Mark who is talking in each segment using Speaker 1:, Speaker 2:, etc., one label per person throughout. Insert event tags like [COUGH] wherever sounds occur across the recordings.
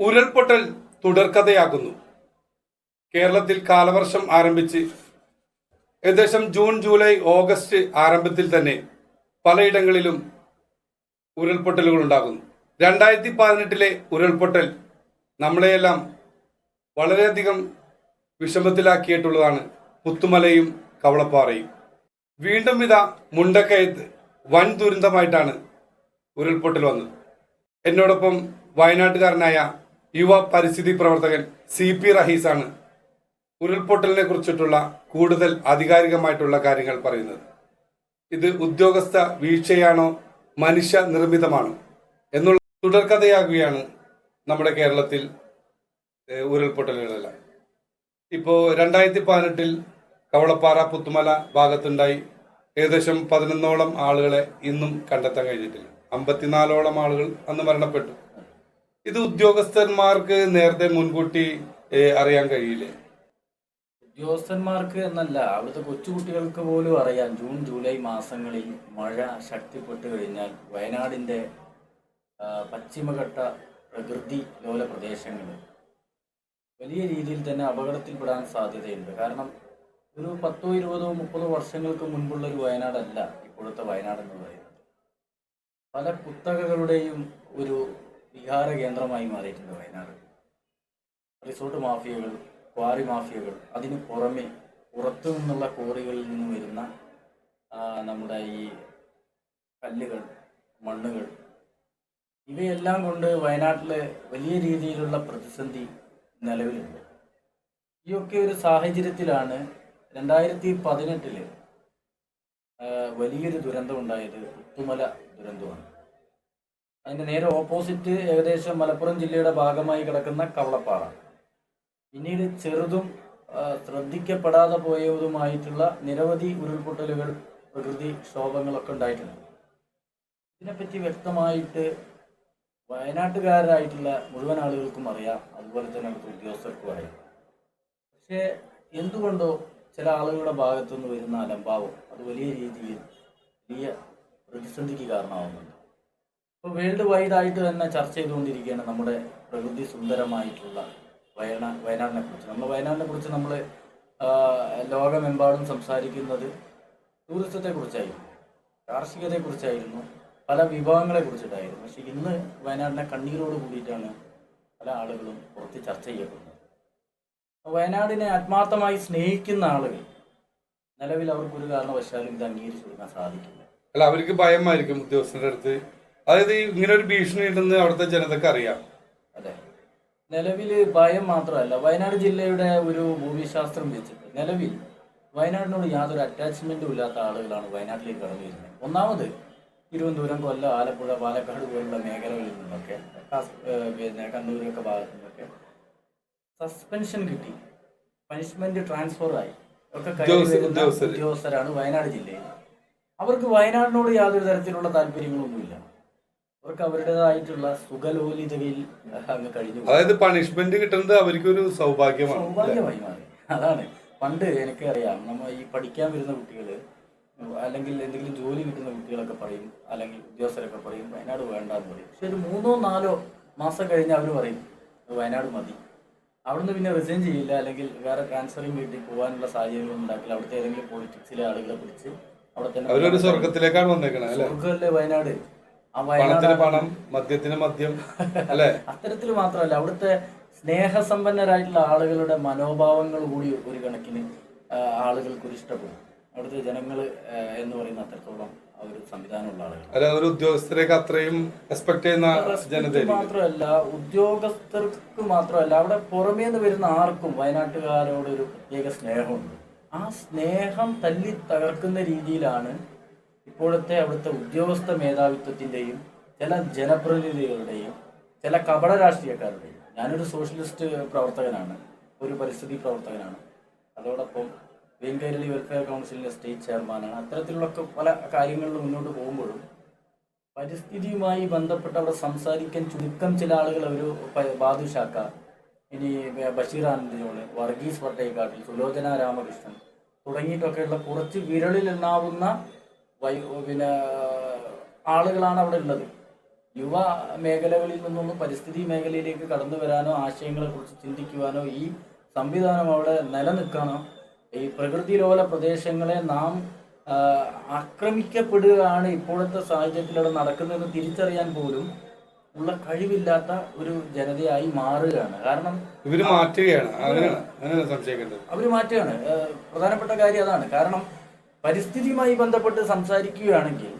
Speaker 1: ഉരുൾപൊട്ടൽ തുടർക്കഥയാകുന്നു. കേരളത്തിൽ കാലവർഷം ആരംഭിച്ച് ഏകദേശം ജൂൺ ജൂലൈ ഓഗസ്റ്റ് ആരംഭത്തിൽ തന്നെ പലയിടങ്ങളിലും ഉരുൾപൊട്ടലുകൾ ഉണ്ടാകുന്നു. രണ്ടായിരത്തി പതിനെട്ടിലെ ഉരുൾപൊട്ടൽ നമ്മളെയെല്ലാം വളരെയധികം വിഷമത്തിലാക്കിയിട്ടുള്ളതാണ് പുത്തുമലയും കവളപ്പാറയും. വീണ്ടും ഇതാ മുണ്ടക്കയത്ത് വൻ ദുരന്തമായിട്ടാണ് ഉരുൾപൊട്ടൽ വന്നത്. എന്നോടൊപ്പം വയനാട്ടുകാരനായ യുവ പരിസ്ഥിതി പ്രവർത്തകൻ സി പി റഹീസാണ് ഉരുൾപൊട്ടലിനെ കുറിച്ചിട്ടുള്ള കൂടുതൽ ആധികാരികമായിട്ടുള്ള കാര്യങ്ങൾ പറയുന്നത്. ഇത് ഉദ്യോഗസ്ഥ വീഴ്ചയാണോ മനുഷ്യ നിർമ്മിതമാണോ എന്നുള്ള തുടർക്കഥയാകുകയാണ് നമ്മുടെ കേരളത്തിൽ ഉരുൾപൊട്ടലുകളെല്ലാം. ഇപ്പോൾ രണ്ടായിരത്തി പതിനെട്ടിൽ കവളപ്പാറ പുത്തുമല ഭാഗത്തുണ്ടായി ഏകദേശം പതിനൊന്നോളം ആളുകളെ ഇന്നും കണ്ടെത്താൻ കഴിഞ്ഞിട്ടില്ല. അമ്പത്തിനാലോളം ആളുകൾ അന്ന് മരണപ്പെട്ടു. ഇത് ഉദ്യോഗസ്ഥന്മാർക്ക് നേരത്തെ മുൻകൂട്ടി അറിയാൻ കഴിയില്ലേ?
Speaker 2: ഉദ്യോഗസ്ഥന്മാർക്ക് എന്നല്ല അവിടുത്തെ കൊച്ചുകുട്ടികൾക്ക് പോലും അറിയാം. ജൂൺ ജൂലൈ മാസങ്ങളിൽ മഴ ശക്തിപ്പെട്ട് കഴിഞ്ഞാൽ വയനാടിന്റെ പശ്ചിമഘട്ട പ്രകൃതി ലോല പ്രദേശങ്ങൾ വലിയ രീതിയിൽ തന്നെ അപകടത്തിൽപ്പെടാൻ സാധ്യതയുണ്ട്. കാരണം ഒരു പത്തോ ഇരുപതോ മുപ്പതോ വർഷങ്ങൾക്ക് മുൻപുള്ള ഒരു വയനാടല്ല ഇപ്പോഴത്തെ വയനാട് എന്ന് പറയുന്നത്. പല കുത്തകകളുടെയും ഒരു വിഹാര കേന്ദ്രമായി മാറിയിട്ടുണ്ട് വയനാട്. റിസോർട്ട് മാഫിയകൾ ക്വാറി മാഫിയകൾ അതിന് പുറമെ പുറത്തു നിന്നുള്ള ക്വാറികളിൽ നിന്ന് വരുന്ന നമ്മുടെ ഈ കല്ലുകൾ മണ്ണുകൾ ഇവയെല്ലാം കൊണ്ട് വയനാട്ടിൽ വലിയ രീതിയിലുള്ള പ്രതിസന്ധി നിലവിലുണ്ട്. ഈയൊക്കെ ഒരു സാഹചര്യത്തിലാണ് രണ്ടായിരത്തി പതിനെട്ടിൽ വലിയൊരു ദുരന്തം ഉണ്ടായത് പുത്തുമല ദുരന്തമാണ്. അതിന്റെ നേരെ ഓപ്പോസിറ്റ് ഏകദേശം മലപ്പുറം ജില്ലയുടെ ഭാഗമായി കിടക്കുന്ന കവളപ്പാറ. പിന്നീട് ചെറുതും ശ്രദ്ധിക്കപ്പെടാതെ പോയതുമായിട്ടുള്ള നിരവധി ഉരുൾപൊട്ടലുകൾ പ്രകൃതി ക്ഷോഭങ്ങളൊക്കെ ഉണ്ടായിട്ടുണ്ട്. ഇതിനെപ്പറ്റി വ്യക്തമായിട്ട് വയനാട്ടുകാരായിട്ടുള്ള മുഴുവൻ ആളുകൾക്കും അറിയാം. അതുപോലെ തന്നെ അടുത്ത ഉദ്യോഗസ്ഥർക്കും അറിയാം. പക്ഷേ എന്തുകൊണ്ടോ ചില ആളുകളുടെ ഭാഗത്തുനിന്ന് വരുന്ന അലംഭാവം അത് വലിയ രീതിയിൽ വലിയ പ്രതിസന്ധിക്ക് കാരണമാവുന്നുണ്ട്. ഇപ്പോൾ വേൾഡ് വൈഡ് ആയിട്ട് തന്നെ ചർച്ച ചെയ്തുകൊണ്ടിരിക്കുകയാണ് നമ്മുടെ പ്രകൃതി സുന്ദരമായിട്ടുള്ള വയനാ വയനാടിനെ കുറിച്ച്. നമ്മൾ വയനാടിനെ കുറിച്ച് നമ്മൾ ലോകമെമ്പാടും സംസാരിക്കുന്നത് ടൂറിസത്തെ കുറിച്ചായിരുന്നു. കാർഷികതയെ കുറിച്ചായിരുന്നു. പല വിഭവങ്ങളെ കുറിച്ചിട്ടായിരുന്നു. പക്ഷെ ഇന്ന് വയനാടിനെ കണ്ണീരോട് കൂടിയിട്ടാണ് പല ആളുകളും പുറത്ത് ചർച്ച ചെയ്യപ്പെടുന്നത്. വയനാടിനെ ആത്മാർത്ഥമായി സ്നേഹിക്കുന്ന ആളുകൾ നിലവിൽ അവർക്കൊരു കാരണവശാലും ഇത് അംഗീകരിച്ചു കൊടുക്കാൻ സാധിക്കില്ല.
Speaker 1: അല്ല അവർക്ക് ഭയമായിരിക്കും ഉദ്യോഗസ്ഥരുടെ അടുത്ത് അതായത് ഇങ്ങനെ ഒരു ഭീഷണി ഉണ്ടെന്ന് അവിടുത്തെ ജനതക്ക് അറിയാം.
Speaker 2: അതെ. നിലവിൽ ഭയം മാത്രമല്ല വയനാട് ജില്ലയുടെ ഒരു ഭൂമിശാസ്ത്രം വെച്ചിട്ട് നിലവിൽ വയനാടിനോട് യാതൊരു അറ്റാച്ച്മെന്റും ഇല്ലാത്ത ആളുകളാണ് വയനാട്ടിലേക്ക് കടന്നു വരുന്നത്. ഒന്നാമത് തിരുവനന്തപുരം കൊല്ലം ആലപ്പുഴ പാലക്കാട് പോലുള്ള മേഖലകളിൽ നിന്നൊക്കെ പിന്നെ കണ്ണൂരൊക്കെ ഭാഗത്തു നിന്നൊക്കെ സസ്പെൻഷൻ കിട്ടി. പണിഷ്മെന്റ് ട്രാൻസ്ഫർ ആയി. ഒക്കെ. ഉദ്യോഗസ്ഥരാണ് വയനാട് ജില്ലയിൽ അവർക്ക് വയനാടിനോട് യാതൊരു തരത്തിലുള്ള താല്പര്യങ്ങളൊന്നുമില്ല. അവർക്ക് അവരുടേതായിട്ടുള്ള സുഖലോലിതയിൽ അങ്ങ് കഴിഞ്ഞു
Speaker 1: അതായത് പണിഷ്മെന്റ് കിട്ടുന്നത് അവർക്കൊരു സൗഭാഗ്യമാണ് അല്ലേ?
Speaker 2: സൗഭാഗ്യമായി മാറി. അതാണ്. പണ്ട് എനിക്ക് അറിയാം നമ്മ ഈ പഠിക്കാൻ വരുന്ന കുട്ടികൾ അല്ലെങ്കിൽ എന്തെങ്കിലും ജോലി കിട്ടുന്ന കുട്ടികളൊക്കെ പറയും അല്ലെങ്കിൽ ഉദ്യോഗസ്ഥരൊക്കെ പറയും വയനാട് വേണ്ട എന്ന് പറയും. പക്ഷെ ഒരു മൂന്നോ നാലോ മാസം കഴിഞ്ഞ് അവർ പറയും വയനാട് മതി. അവിടുന്ന് പിന്നെ റിസൈൻ ചെയ്യില്ല അല്ലെങ്കിൽ വേറെ ട്രാൻസ്ഫറിങ് വീട്ടിൽ പോകാനുള്ള സാഹചര്യം ഉണ്ടാക്കില്ല. അവിടുത്തെ ഏതെങ്കിലും പൊളിറ്റിക്സിലെ ആളുകളെ പിടിച്ച് അവിടെ തന്നെ
Speaker 1: സ്വർഗത്തിലേക്കാണ് വന്നേക്കണേ
Speaker 2: സ്വർഗല്ലേ വയനാട്?
Speaker 1: പണത്തിന് പണം മദ്യത്തിന് മദ്യം [LAUGHS] അല്ലെ?
Speaker 2: അത്തരത്തിൽ മാത്രമല്ല അവിടുത്തെ സ്നേഹസമ്പന്നരായിട്ടുള്ള ആളുകളുടെ മനോഭാവങ്ങൾ കൂടി ഒരു കണക്കിന് ആളുകൾക്ക് ഒരു ഇഷ്ടപ്പെടും. അവിടുത്തെ ജനങ്ങൾ എന്ന് പറയുന്ന അത്രത്തോളം ഒരു സംവിധാനമുള്ള ആളുകൾ
Speaker 1: അല്ല ഒരു ഉദ്യോഗസ്ഥരെയൊക്കെ അത്രയും റെസ്പെക്ട് ചെയ്യുന്ന ജനത
Speaker 2: മാത്രമല്ല ഉദ്യോഗസ്ഥർക്ക് മാത്രമല്ല അവിടെ പുറമേ നിന്ന് വരുന്ന ആർക്കും വയനാട്ടുകാരോട് ഒരു പ്രത്യേക സ്നേഹമുണ്ട്. ആ സ്നേഹം തല്ലി തകർക്കുന്ന രീതിയിലാണ് ഇപ്പോഴത്തെ അവിടുത്തെ ഉദ്യോഗസ്ഥ മേധാവിത്വത്തിന്റെയും ചില ജനപ്രതിനിധികളുടെയും ചില കപട രാഷ്ട്രീയക്കാരുടെയും ഞാനൊരു സോഷ്യലിസ്റ്റ് പ്രവർത്തകനാണ് ഒരു പരിസ്ഥിതി പ്രവർത്തകനാണ്. അതോടൊപ്പം ഗ്രീൻ കേരളി വെൽഫെയർ കൗൺസിലിന്റെ സ്റ്റേറ്റ് ചെയർമാനാണ്. അത്തരത്തിലുള്ള പല കാര്യങ്ങളിൽ മുന്നോട്ട് പോകുമ്പോഴും പരിസ്ഥിതിയുമായി ബന്ധപ്പെട്ട് അവിടെ സംസാരിക്കാൻ ചുരുക്കം ചില ആളുകൾ ഒരു ബാദുഷാക്ക ഇനി ബഷീർ ആനന്ദ് ജോണ് വർഗീസ് വട്ടേക്കാട്ടിൽ സുലോചന രാമകൃഷ്ണൻ തുടങ്ങിയിട്ടൊക്കെയുള്ള കുറച്ച് വിരളിൽ എണ്ണാവുന്ന വൈ പിന്നെ ആളുകളാണ് അവിടെ ഉള്ളത്. യുവ മേഖലകളിൽ നിന്നൊന്നും പരിസ്ഥിതി മേഖലയിലേക്ക് കടന്നു വരാനോ ആശയങ്ങളെക്കുറിച്ച് ചിന്തിക്കുവാനോ ഈ സംവിധാനം അവിടെ നിലനിൽക്കാനോ ഈ പ്രകൃതി ലോല പ്രദേശങ്ങളെ നാം ആക്രമിക്കപ്പെടുകയാണ് ഇപ്പോഴത്തെ സാഹചര്യത്തിൽ അവിടെ നടക്കുന്നതെന്ന് തിരിച്ചറിയാൻ പോലും ഉള്ള കഴിവില്ലാത്ത ഒരു ജനതയായി മാറുകയാണ്. കാരണം
Speaker 1: ഇവർ മാറ്റുകയാണ്.
Speaker 2: അവർ മാറ്റുകയാണ്. പ്രധാനപ്പെട്ട കാര്യം അതാണ്. കാരണം പരിസ്ഥിതിയുമായി ബന്ധപ്പെട്ട് സംസാരിക്കുകയാണെങ്കിൽ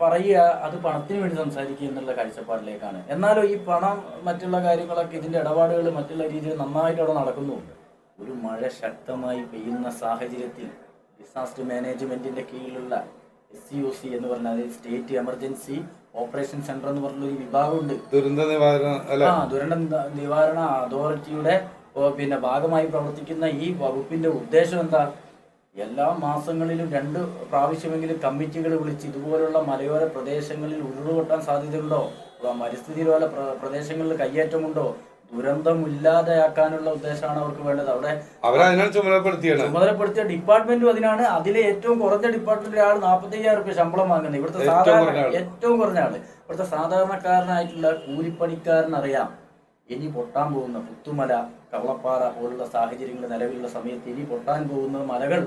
Speaker 2: പറയുക അത് പണത്തിന് വേണ്ടി സംസാരിക്കുക എന്നുള്ള കാഴ്ചപ്പാടിലേക്കാണ്. എന്നാലോ ഈ പണം മറ്റുള്ള കാര്യങ്ങളൊക്കെ ഇതിന്റെ ഇടപാടുകൾ മറ്റുള്ള രീതിയിൽ നന്നായിട്ട് അവിടെ നടക്കുന്നുണ്ട്. ഒരു മഴ ശക്തമായി പെയ്യുന്ന സാഹചര്യത്തിൽ ഡിസാസ്റ്റർ മാനേജ്മെന്റിന്റെ കീഴിലുള്ള എസ് സി ഒ സി എന്ന് പറഞ്ഞാൽ സ്റ്റേറ്റ് എമർജൻസി ഓപ്പറേഷൻ സെന്റർ എന്ന് പറഞ്ഞ ഒരു വിഭാഗമുണ്ട്.
Speaker 1: ദുരന്ത നിവാരണ
Speaker 2: ആ ദുരന്ത നിവാരണ അതോറിറ്റിയുടെ പിന്നെ ഭാഗമായി പ്രവർത്തിക്കുന്ന ഈ വകുപ്പിന്റെ ഉദ്ദേശം എന്താ? എല്ലാ മാസങ്ങളിലും രണ്ട് പ്രാവശ്യമെങ്കിലും കമ്മിറ്റികൾ വിളിച്ച് ഇതുപോലുള്ള മലയോര പ്രദേശങ്ങളിൽ ഉരുളുകൊട്ടാൻ സാധ്യതയുണ്ടോ? അതോ പരിസ്ഥിതി ലോല പ്രദേശങ്ങളിൽ കയ്യേറ്റമുണ്ടോ? ദുരന്തമില്ലാതെയാക്കാനുള്ള ഉദ്ദേശമാണ് അവർക്ക് വേണ്ടത്. അവിടെ ചുമതലപ്പെടുത്തിയ ഡിപ്പാർട്ട്മെന്റും അതിനാണ്. അതിലെ ഏറ്റവും കുറഞ്ഞ ഡിപ്പാർട്ട്മെന്റിലെ ആൾ നാൽപ്പത്തയ്യായിരം റുപ്യ ശമ്പളം വാങ്ങുന്നത്. ഇവിടുത്തെ
Speaker 1: ഏറ്റവും
Speaker 2: സാധാരണ
Speaker 1: കുറഞ്ഞ ആൾ.
Speaker 2: ഏറ്റവും കുറഞ്ഞ ആൾ. ഇവിടുത്തെ സാധാരണക്കാരനായിട്ടുള്ള കൂലിപ്പണിക്കാരനറിയാം. ഇനി പൊട്ടാൻ പോകുന്ന പുത്തുമല കവളപ്പാറ പോലുള്ള സാഹചര്യങ്ങൾ നിലവിലുള്ള സമയത്ത് ഇനി പൊട്ടാൻ പോകുന്ന മലകൾ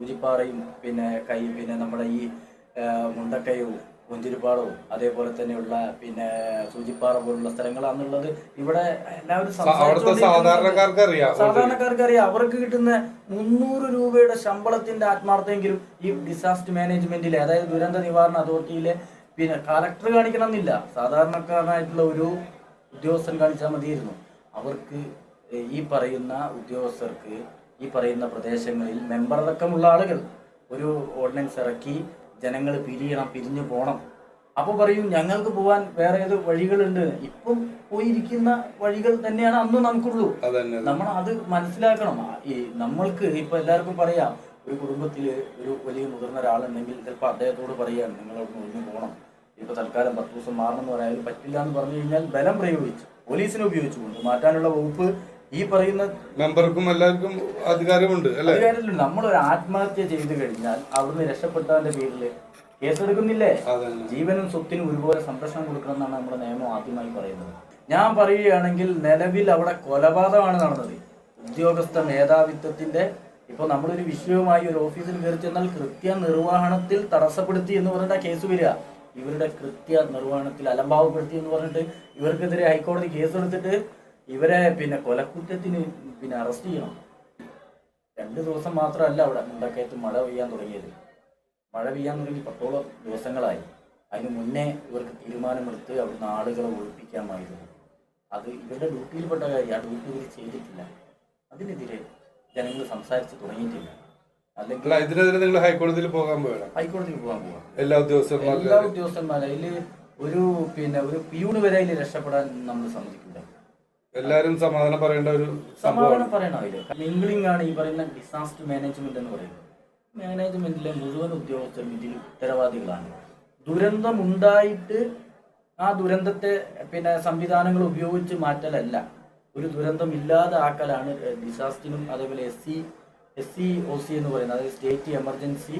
Speaker 2: സൂചിപ്പാറയും പിന്നെ കൈ പിന്നെ നമ്മുടെ ഈ മുണ്ടക്കയവും പുഞ്ചിരിപ്പാടവും അതേപോലെ തന്നെയുള്ള പിന്നെ സൂചിപ്പാറ പോലുള്ള സ്ഥലങ്ങളാണെന്നുള്ളത് ഇവിടെ എല്ലാവരും
Speaker 1: സാധാരണക്കാർക്ക് അറിയാം
Speaker 2: അവർക്ക് കിട്ടുന്ന മുന്നൂറ് രൂപയുടെ ശമ്പളത്തിന്റെ ആത്മാർത്ഥമെങ്കിലും ഈ ഡിസാസ്റ്റർ മാനേജ്മെന്റിലെ അതായത് ദുരന്ത നിവാരണ അതോറിറ്റിയിലെ പിന്നെ കളക്ടർ കാണിക്കണം എന്നില്ല സാധാരണക്കാരനായിട്ടുള്ള ഒരു ഉദ്യോഗസ്ഥൻ കാണിച്ചാൽ മതിയായിരുന്നു. അവർക്ക് ഈ പറയുന്ന ഉദ്യോഗസ്ഥർക്ക് ഈ പറയുന്ന പ്രദേശങ്ങളിൽ മെമ്പർ അടക്കമുള്ള ആളുകൾ ഒരു ഓർഡിനൻസ് ഇറക്കി ജനങ്ങൾ പിരിയണം പിരിഞ്ഞു പോകണം അപ്പോൾ പറയും ഞങ്ങൾക്ക് പോകാൻ വേറെ ഏത് വഴികളുണ്ട്. ഇപ്പം പോയിരിക്കുന്ന വഴികൾ തന്നെയാണ് അന്ന് നമുക്കുള്ളൂ. നമ്മൾ അത് മനസ്സിലാക്കണം. ഈ നമ്മൾക്ക് ഇപ്പൊ എല്ലാവർക്കും പറയാം ഒരു കുടുംബത്തിൽ ഒരു വലിയ മുതിർന്ന ഒരാളുണ്ടെങ്കിൽ ചിലപ്പോൾ അദ്ദേഹത്തോട് പറയാം നിങ്ങൾ അവിടെ ഒഴിഞ്ഞു പോകണം ഇപ്പൊ തൽക്കാലം പത്ത് ദിവസം മാറണം എന്ന് പറയാൻ പറ്റില്ല എന്ന് പറഞ്ഞു കഴിഞ്ഞാൽ ബലം പ്രയോഗിച്ചു പോലീസിനെ ഉപയോഗിച്ചുകൊണ്ട് മാറ്റാനുള്ള വകുപ്പ് ഈ പറയുന്ന
Speaker 1: മെമ്പർക്കും എല്ലാവർക്കും അധികാരമുണ്ട്
Speaker 2: അധികാരത്തിലുണ്ട്. നമ്മൾ ഒരു ആത്മഹത്യ ചെയ്തു കഴിഞ്ഞാൽ അവിടുന്ന് രക്ഷപ്പെട്ടവന്റെ പേരിൽ കേസെടുക്കുന്നില്ലേ? ജീവനും സ്വത്തിനും ഒരുപോലെ സംരക്ഷണം കൊടുക്കണം എന്നാണ് നമ്മുടെ നിയമം ആദ്യമായി പറയുന്നത്. ഞാൻ പറയുകയാണെങ്കിൽ നിലവിൽ അവിടെ കൊലപാതകമാണ് നടന്നത്. ഉദ്യോഗസ്ഥ മേധാവിത്വത്തിന്റെ ഇപ്പൊ നമ്മളൊരു വിഷയവുമായി ഒരു ഓഫീസിൽ കയറി ചെന്നാൽ കൃത്യ നിർവഹണത്തിൽ തടസ്സപ്പെടുത്തി എന്ന് പറഞ്ഞിട്ട് ആ കേസ് വരിക. ഇവരുടെ കൃത്യ നിർവഹണത്തിൽ അലംഭാവപ്പെടുത്തി എന്ന് പറഞ്ഞിട്ട് ഇവർക്കെതിരെ ഹൈക്കോടതി കേസെടുത്തിട്ട് ഇവരെ പിന്നെ കൊലക്കുറ്റത്തിന് പിന്നെ അറസ്റ്റ് ചെയ്യണം. രണ്ട് ദിവസം മാത്രമല്ല അവിടെ മുണ്ടക്കയത്ത് മഴ പെയ്യാൻ തുടങ്ങിയത്. മഴ പെയ്യാൻ തുടങ്ങി പത്തോളം ദിവസങ്ങളായി. അതിന് മുന്നേ ഇവർക്ക് തീരുമാനമെടുത്ത് അവിടുന്ന് ആളുകളെ ഒഴിപ്പിക്കാമായിരുന്നു. അത് ഇവരുടെ ഡ്യൂട്ടിയിൽപ്പെട്ട കാര്യം ആ ഡ്യൂട്ടി ഇവർ ചെയ്തിട്ടില്ല. അതിനെതിരെ ജനങ്ങൾ സംസാരിച്ച് തുടങ്ങിയിട്ടില്ല. അല്ലെങ്കിൽ
Speaker 1: ഇതിനെതിരെ നിങ്ങൾ ഹൈക്കോടതിയിൽ പോകാൻ പോകണം
Speaker 2: ഹൈക്കോടതിയിൽ പോകാൻ പോകാം
Speaker 1: എല്ലാ ഉദ്യോഗസ്ഥന്മാരും
Speaker 2: എല്ലാ ഉദ്യോഗസ്ഥന്മാരും അതിൽ ഒരു പിന്നെ ഒരു പിയൂണ് വരെ അതിൽ രക്ഷപ്പെടാൻ നമ്മൾ സമ്മതിക്കില്ല.
Speaker 1: എല്ലാരും സമാധാനം പറയേണ്ട ഒരു
Speaker 2: സമാധാനം പറയണം മിംഗ്ലിംഗ് ആണ് ഈ പറയുന്ന ഡിസാസ്റ്റർ മാനേജ്മെന്റ് എന്ന് പറയുന്നത്. മാനേജ്മെന്റിലെ മുഴുവൻ ഉദ്യോഗസ്ഥരും ഇതിൽ ഉത്തരവാദികളാണ്. ദുരന്തം ഉണ്ടായിട്ട് ആ ദുരന്തത്തെ പിന്നെ സംവിധാനങ്ങൾ ഉപയോഗിച്ച് മാറ്റലല്ല. ഒരു ദുരന്തം ഇല്ലാതെ ആക്കലാണ് ഡിസാസ്റ്ററിനും അതേപോലെ S C S C O C എന്ന് പറയുന്നത് അതായത് സ്റ്റേറ്റ് എമർജൻസി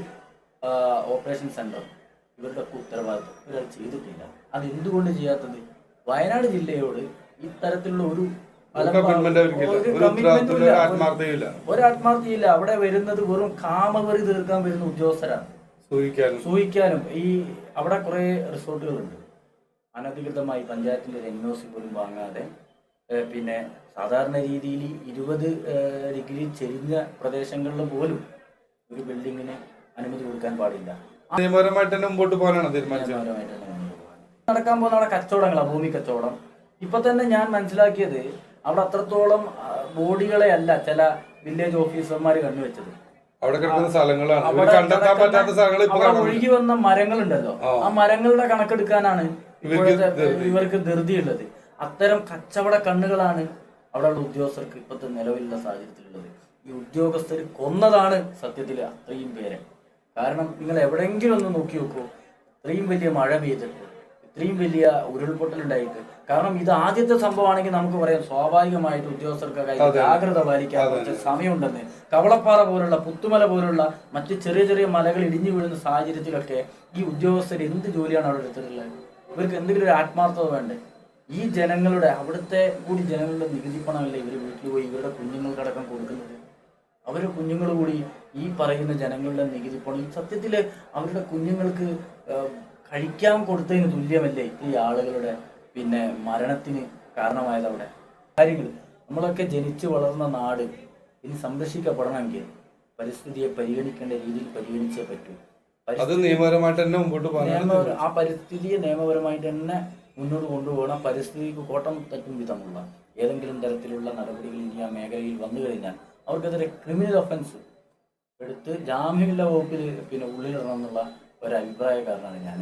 Speaker 2: ഓപ്പറേഷൻ സെന്റർ ഇവരുടെ ഉത്തരവാദിത്വം ഇവരത് ചെയ്തിട്ടില്ല. അത് എന്തുകൊണ്ട് ചെയ്യാത്തത്? വയനാട് ജില്ലയോട് ഇത്തരത്തിലുള്ള ഒരു ഒരാത്മാർത്ഥിയില്ല അവിടെ വരുന്നത് വെറും കാമവറി തീർക്കാൻ വരുന്ന ഉദ്യോഗസ്ഥരാണ്.
Speaker 1: സൂഹിക്കാനും.
Speaker 2: ഈ അവിടെ കുറെ റിസോർട്ടുകളുണ്ട്. അനധികൃതമായി പഞ്ചായത്തിന്റെ ഒരു എൻ ഒ സി പോലും വാങ്ങാതെ പിന്നെ സാധാരണ രീതിയിൽ ഇരുപത് ഡിഗ്രി ചെരിഞ്ഞ പ്രദേശങ്ങളിൽ പോലും ഒരു ബിൽഡിങ്ങിന് അനുമതി കൊടുക്കാൻ പാടില്ല.
Speaker 1: നിയമപരമായിട്ട് തന്നെ മുമ്പോട്ട് പോകാനാണ്.
Speaker 2: നടക്കാൻ പോകുന്ന അവിടെ കച്ചവടങ്ങളാണ്. ഭൂമി കച്ചവടം. ഇപ്പൊ തന്നെ ഞാൻ മനസ്സിലാക്കിയത് അവിടെ അത്രത്തോളം ബോഡികളെ അല്ല ചില വില്ലേജ് ഓഫീസർമാർ കണ്ടുവച്ചത്
Speaker 1: അവിടെ കിടക്കുന്ന സ്ഥലങ്ങളാണ്. കണ്ടെത്താൻ പറ്റാത്ത സ്ഥലങ്ങൾ
Speaker 2: ഒഴുകി വന്ന മരങ്ങളുണ്ടല്ലോ.
Speaker 1: ആ.
Speaker 2: ആ മരങ്ങളുടെ കണക്കെടുക്കാനാണ്
Speaker 1: ഇവർക്ക് ധൃതി.
Speaker 2: ഇവർക്ക് ധൃതിയുള്ളത്. അത്തരം കച്ചവട കണ്ണുകളാണ് അവിടെയുള്ള ഉദ്യോഗസ്ഥർക്ക് ഇപ്പോഴത്തെ നിലവിലുള്ള സാഹചര്യത്തിലുള്ളത്. ഈ ഉദ്യോഗസ്ഥർ കൊന്നതാണ് സത്യത്തിൽ അത്രയും പേരെ. കാരണം നിങ്ങൾ എവിടെയെങ്കിലും ഒന്ന് നോക്കി നോക്കൂ. അത്രയും വലിയ മഴ പെയ്തിട്ട് ഇത്രയും വലിയ ഉരുൾപൊട്ടൽ ഉണ്ടായിട്ട് കാരണം ഇത് ആദ്യത്തെ സംഭവമാണെങ്കിൽ നമുക്ക് പറയാം സ്വാഭാവികമായിട്ട് ഉദ്യോഗസ്ഥർക്കൊക്കെ അതിൽ ജാഗ്രത പാലിക്കാൻ കുറച്ച് സമയമുണ്ടെന്ന്. കവളപ്പാറ പോലുള്ള പുത്തുമല പോലുള്ള മറ്റ് ചെറിയ ചെറിയ മലകൾ ഇടിഞ്ഞു വീഴുന്ന സാഹചര്യത്തിലൊക്കെ ഈ ഉദ്യോഗസ്ഥർ എന്ത് ജോലിയാണ് അവിടെ എടുത്തിട്ടുള്ളത്? ഇവർക്ക് എന്തെങ്കിലും ഒരു ആത്മാർത്ഥത വേണ്ടേ? ഈ ജനങ്ങളുടെ അവിടുത്തെ കൂടി ജനങ്ങളുടെ നികുതി പണമല്ലേ ഇവർ വീട്ടിൽ പോയി ഇവരുടെ കുഞ്ഞുങ്ങൾക്കടക്കം കൊടുക്കുന്നത്? അവരുടെ കുഞ്ഞുങ്ങൾ കൂടി ഈ പറയുന്ന ജനങ്ങളുടെ നികുതി പണം സത്യത്തിൽ അവരുടെ കുഞ്ഞുങ്ങൾക്ക് കഴിക്കാൻ കൊടുത്തതിന് തുല്യമല്ലേ ഈ ആളുകളുടെ പിന്നെ മരണത്തിന് കാരണമായത് അവിടെ? കാര്യങ്ങൾ നമ്മളൊക്കെ ജനിച്ചു വളർന്ന നാട് ഇനി സംരക്ഷിക്കപ്പെടണമെങ്കിൽ പരിസ്ഥിതിയെ പരിഗണിക്കേണ്ട രീതിയിൽ പരിഗണിച്ചേ പറ്റൂ.
Speaker 1: അത് നിയമപരമായിട്ട് തന്നെ മുമ്പോട്ട്
Speaker 2: ആ പരിസ്ഥിതിയെ നിയമപരമായിട്ട് തന്നെ മുന്നോട്ട് കൊണ്ടുപോകണം. പരിസ്ഥിതിക്ക് കോട്ടം തട്ടും വിധമുള്ള ഏതെങ്കിലും തരത്തിലുള്ള നടപടികൾ ഇനി ആ മേഖലയിൽ വന്നു കഴിഞ്ഞാൽ അവർക്കെതിരെ ക്രിമിനൽ ഒഫൻസ് എടുത്ത് ജാമ്യമില്ല വകുപ്പിൽ പിന്നെ ഉള്ളിലിടണം എന്നുള്ള ഒരു ഞാൻ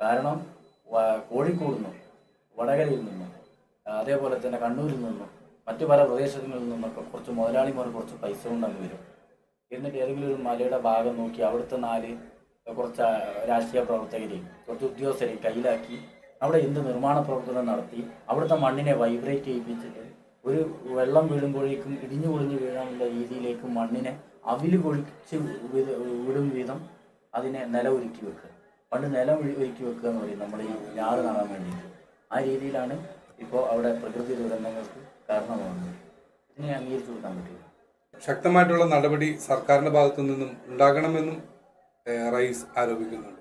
Speaker 2: കാരണം കോഴിക്കോട് നിന്നും വടകരയിൽ നിന്നും അതേപോലെ തന്നെ കണ്ണൂരിൽ നിന്നും മറ്റു പല പ്രദേശങ്ങളിൽ നിന്നൊക്കെ കുറച്ച് മുതലാളിമാർ കുറച്ച് പൈസ കൊണ്ടങ്ങ് വരും. എന്നിട്ട് ഏതെങ്കിലും ഒരു മലയുടെ ഭാഗം നോക്കി അവിടുത്തെ നാല് കുറച്ച് രാഷ്ട്രീയ പ്രവർത്തകരെയും കുറച്ച് ഉദ്യോഗസ്ഥരെയും കയ്യിലാക്കി അവിടെ എന്ത് നിർമ്മാണ പ്രവർത്തനം നടത്തി അവിടുത്തെ മണ്ണിനെ വൈബ്രേറ്റ് ചെയ്യിപ്പിച്ചിട്ട് ഒരു വെള്ളം വീഴുമ്പോഴേക്കും ഇടിഞ്ഞു പൊളിഞ്ഞു വീഴാനുള്ള രീതിയിലേക്ക് മണ്ണിനെ അവിൽ കൊഴിച്ച് വിടും വിധം അതിനെ നില ഒരുക്കി വെക്കുക. പണ്ട് നിലം ഒരുക്കി വെക്കുക എന്ന് പറയും. നമ്മൾ ഈ ഞാറ് നടാൻ വേണ്ടിയിട്ട്. ആ രീതിയിലാണ് ഇപ്പോൾ അവിടെ പ്രകൃതി ദുരന്തങ്ങൾക്ക് കാരണമാകുന്നത് ഇതിനെ അംഗീകരിച്ചു കൊടുക്കാൻ പറ്റില്ല
Speaker 1: ശക്തമായിട്ടുള്ള നടപടി സർക്കാരിന്റെ ഭാഗത്തു നിന്നും ഉണ്ടാകണമെന്നും റൈസ് ആരോപിക്കുന്നുണ്ട്.